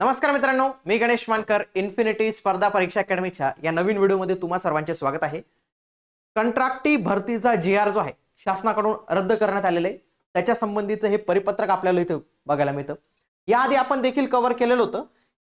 नमस्कार मित्रांनो मी गणेश मानकर इन्फिनिटी स्पर्धा परीक्षा अकॅडमीच्या या नवीन व्हिडिओमध्ये तुम्हा सर्वांचे स्वागत आहे. कंत्राक्टी भरतीचा जी आर जो आहे शासनाकडून रद्द करण्यात आलेला आहे. त्याच्या संबंधीचं हे परिपत्रक आपल्याला इथे बघायला मिळतं. याआधी आपण देखील कव्हर केलेलं होतं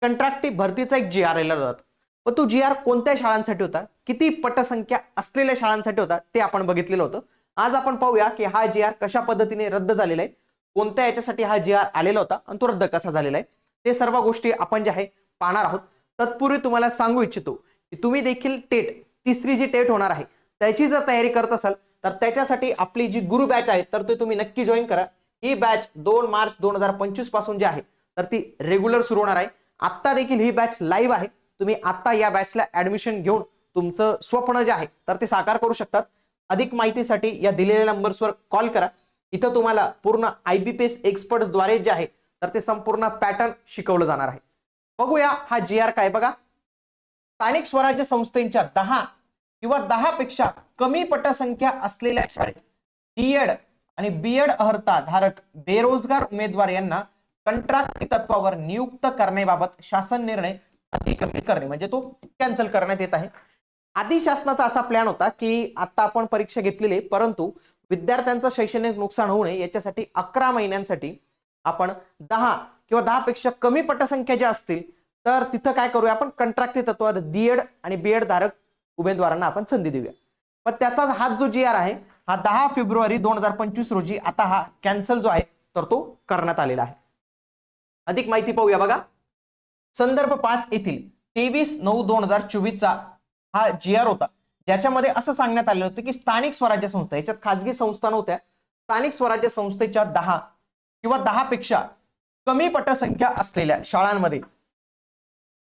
कंत्राक्टी भरतीचा एक जी आर आलेला होता. पण तो जी आर कोणत्या शाळांसाठी होता किती पटसंख्या असलेल्या शाळांसाठी होता ते आपण बघितलेलं होतं. आज आपण पाहूया की हा जी आर कशा पद्धतीने रद्द झालेला आहे कोणत्या याच्यासाठी हा जी आर आलेला होता आणि तो रद्द कसा झालेला आहे. ते सर्व गोष्टी आपण जे आहे पाहणार आहोत. तत्पूर्वी तुम्हाला सांगू इच्छितो की तुम्ही देखील टेट तिसरी जी टेट होणार आहे त्याची जर तयारी करत असाल तर त्याच्यासाठी आपली जी गुरु बॅच आहे तर ते तुम्ही नक्की जॉईन करा. ही बॅच दोन मार्च दोन हजार पंचवीसपासून जी आहे तर ती रेग्युलर सुरू होणार आहे. आत्ता देखील ही बॅच लाईव्ह आहे. तुम्ही आत्ता या बॅचला ऍडमिशन घेऊन तुमचं स्वप्न जे आहे तर ते साकार करू शकतात. अधिक माहितीसाठी या दिलेल्या नंबर्सवर कॉल करा. इथं तुम्हाला पूर्ण आय बी पी एस एक्सपर्टद्वारे जे आहे तर ते संपूर्ण पॅटर्न शिकवलं जाणार आहे. बघूया हा जी आर काय बघा. स्थानिक स्वराज्य संस्थेच्या दहा किंवा दहा पेक्षा कमी पटसंख्या असलेल्या शाळेत डीएड आणि बीएड अर्हता धारक बेरोजगार उमेदवार यांना कंत्राटी तत्वावर नियुक्त करण्याबाबत शासन निर्णय अतिक्रमित करणे म्हणजे तो कॅन्सल करण्यात येत आहे. आधी शासनाचा असा प्लॅन होता की आता आपण परीक्षा घेतलेली आहे, परंतु विद्यार्थ्यांचं शैक्षणिक नुकसान होऊ नये याच्यासाठी अकरा महिन्यांसाठी आपण दहा किंवा दहा पेक्षा कमी पटसंख्या ज्या असतील तर तिथं काय करूया आपण? कंट्रॅक्टी तत्वावर डीएड आणि बीएड धारक उमेदवारांना आपण संधी देऊया. पण त्याचा हा जो जी आर आहे हा दहा फेब्रुवारी दोन हजार पंचवीस रोजी आता हा कॅन्सल जो आहे तर तो करण्यात आलेला आहे. अधिक माहिती पाहूया बघा. संदर्भ पाच येथील तेवीस नऊ दोन हजार चोवीसचा हा जी आर होता. ज्याच्यामध्ये असं सांगण्यात आलेलं होतं की स्थानिक स्वराज्य संस्था याच्यात खाजगी संस्था नव्हत्या. स्थानिक स्वराज्य संस्थेच्या दहा किंवा दहा पेक्षा कमी पटसंख्या असलेल्या शाळांमध्ये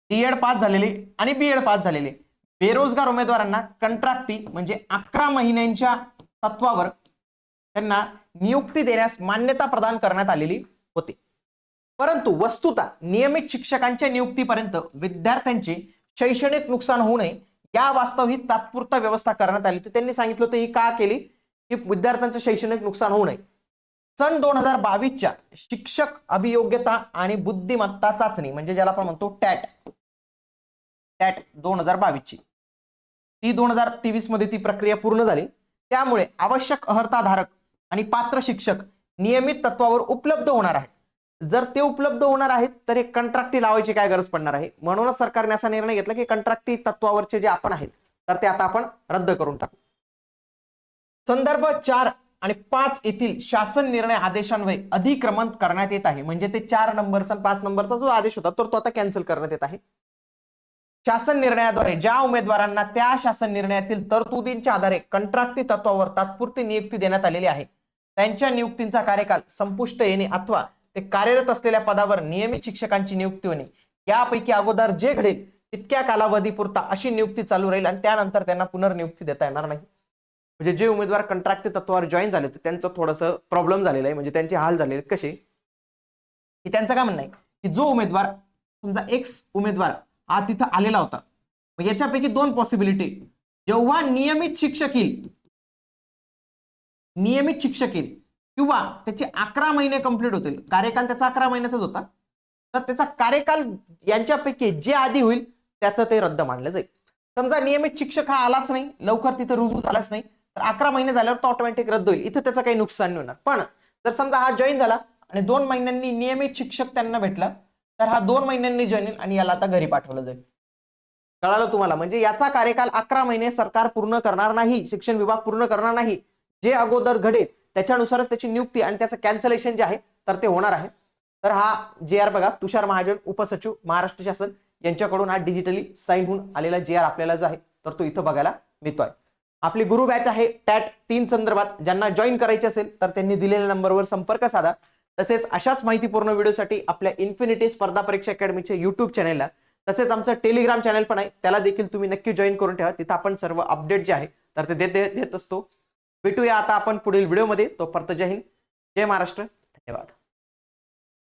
डीएड पास झालेले आणि बीएड पास झालेले बेरोजगार उमेदवारांना कंत्राक्ती म्हणजे अकरा महिन्यांच्या तत्वावर त्यांना नियुक्ती देण्यास मान्यता प्रदान करण्यात आलेली होती. परंतु वस्तुता नियमित शिक्षकांच्या नियुक्तीपर्यंत विद्यार्थ्यांचे शैक्षणिक नुकसान होऊ नये या वास्तव ही तात्पुरता व्यवस्था करण्यात आली. तर त्यांनी सांगितलं होतं ही का केली? की विद्यार्थ्यांचं शैक्षणिक नुकसान होऊ नये. सन दोन हजार बावीसच्या शिक्षक अभियोग्यता आणि बुद्धिमत्ता चाचणी म्हणजे ज्याला आपण म्हणतो टॅट. टॅट दोन हजार बावीसची. ती दोन हजार तेवीसमध्ये ती प्रक्रिया पूर्ण झाली. त्यामुळे आवश्यक अर्हताधारक आणि पात्र शिक्षक नियमित तत्वावर उपलब्ध होणार आहेत. जर ते उपलब्ध होणार आहेत तर हे कंत्राक्टी लावायची काय गरज पडणार आहे? म्हणूनच सरकारने असा निर्णय घेतला की कंत्राक्टी तत्वावरचे जे आपण आहेत तर ते आता आपण रद्द करून टाकू. संदर्भ चार आणि पाच येथील शासन निर्णय आदेशान्वये अधिक्रमण करण्यात येत आहे. म्हणजे ते चार नंबरचा पाच नंबरचा जो आदेश होता तर तो आता कॅन्सल करण्यात येत आहे. शासन निर्णयाद्वारे ज्या उमेदवारांना त्या शासन निर्णयातील तरतुदींच्या आधारे कंत्राटी तत्वावर तात्पुरती नियुक्ती देण्यात आलेली आहे त्यांच्या नियुक्तींचा कार्यकाल संपुष्ट येणे अथवा ते कार्यरत असलेल्या पदावर नियमित शिक्षकांची नियुक्ती होणे यापैकी अगोदर जे घडेल तितक्या कालावधीपुरता अशी नियुक्ती चालू राहील आणि त्यानंतर त्यांना पुनर्नियुक्ती देता येणार नाही. म्हणजे जे उमेदवार कंत्राटी तत्वावर जॉईन झाले होते त्यांचं थोडंसं प्रॉब्लेम झालेला आहे. म्हणजे त्यांचे हाल झालेले आहेत कसे? की त्यांचं काय म्हणणं आहे? की जो उमेदवार समजा एक्स उमेदवार हा तिथं आलेला होता मग याच्यापैकी दोन पॉसिबिलिटी जेव्हा नियमित शिक्षक येईल नियमित शिक्षक येईल किंवा त्याचे अकरा महिने कंप्लीट होतील कार्यकाल त्याचा अकरा महिन्याचाच होता तर त्याचा कार्यकाल यांच्यापैकी जे आधी होईल त्याचं ते रद्द मानलं जाईल. समजा नियमित शिक्षक हा आलाच नाही लवकर तिथं रुजू झालाच नाही तर अकरा महिने झाल्यावर तो ऑटोमॅटिक रद्द होईल. इथं त्याचं काही नुकसान नाही होणार. पण जर समजा हा जॉईन झाला आणि दोन महिन्यांनी नियमित शिक्षक त्यांना भेटला तर हा दोन महिन्यांनी जॉईन येईल आणि याला आता घरी पाठवलं जाईल. कळालं तुम्हाला? म्हणजे याचा कार्यकाल अकरा महिने सरकार पूर्ण करणार नाही शिक्षण विभाग पूर्ण करणार नाही. जे अगोदर घडेल त्याच्यानुसारच त्याची नियुक्ती आणि त्याचं कॅन्सलेशन जे आहे तर ते होणार आहे. तर हा जे आर बघा तुषार महाजन उपसचिव महाराष्ट्र शासन यांच्याकडून हा डिजिटली साईन होऊन आलेला जे आर आपल्याला जो आहे तर तो इथं बघायला मिळतोय. आपली गुरु बॅच आहे टॅट तीन संदर्भात ज्यांना जॉईन करायचे असेल तर त्यांनी दिलेल्या नंबरवर संपर्क साधा. तसेच अशाच माहितीपूर्ण व्हिडिओसाठी आपल्या इन्फिनिटी स्पर्धा परीक्षा अकॅडमीच्या युट्यूब चॅनेलला तसेच आमचं टेलिग्राम चॅनल पण आहे त्याला देखील तुम्ही नक्की जॉईन करून ठेवा. तिथं आपण सर्व अपडेट जे आहे तर ते देत देत असतो. भेटूया आता आपण पुढील व्हिडिओमध्ये तोपर्यंत जय हिंद जय महाराष्ट्र. धन्यवाद.